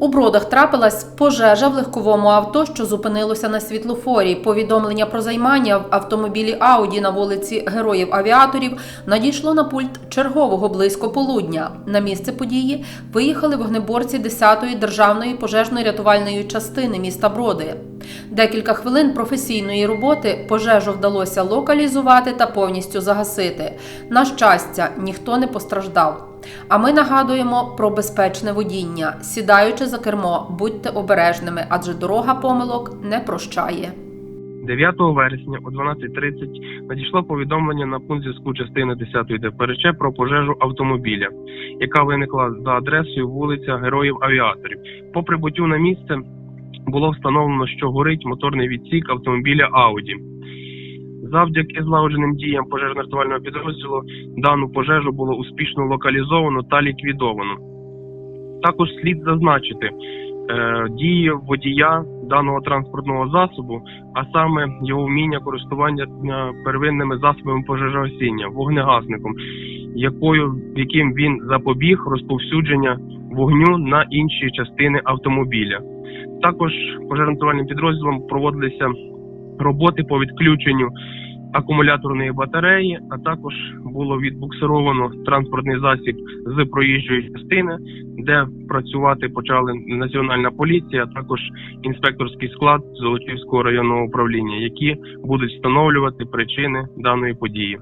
У бродах трапилась пожежа в легковому авто, що зупинилося на світлофорі. Повідомлення про займання в автомобілі Ауді на вулиці Героїв Авіаторів надійшло на пульт чергового близько полудня. На місце події виїхали вогнеборці 10-ї державної пожежно-рятувальної частини міста Броди. Декілька хвилин професійної роботи пожежу вдалося локалізувати та повністю загасити. На щастя, ніхто не постраждав. А ми нагадуємо про безпечне водіння. Сідаючи за кермо, будьте обережними, адже дорога помилок не прощає. 9 вересня о 12.30 надійшло повідомлення на пункт зв'язку частини 10 ДПРЧ про пожежу автомобіля, яка виникла за адресою вулиця Героїв Авіаторів. По прибуттю на місце було встановлено, що горить моторний відсік автомобіля Ауді. Завдяки злагодженим діям пожежно-рятувального підрозділу дану пожежу було успішно локалізовано та ліквідовано. Також слід зазначити е, дії водія даного транспортного засобу, а саме його вміння користування е, первинними засобами пожежогасіння, вогнегасником, якою яким він запобіг розповсюдження вогню на інші частини автомобіля. Також пожежно-рятувальним підрозділом проводилися роботи по відключенню акумуляторної батареї, а також було відбуксировано транспортний засіб з проїжджої частини, де працювати почали Національна поліція, а також інспекторський склад Золочівського районного управління, які будуть встановлювати причини даної події.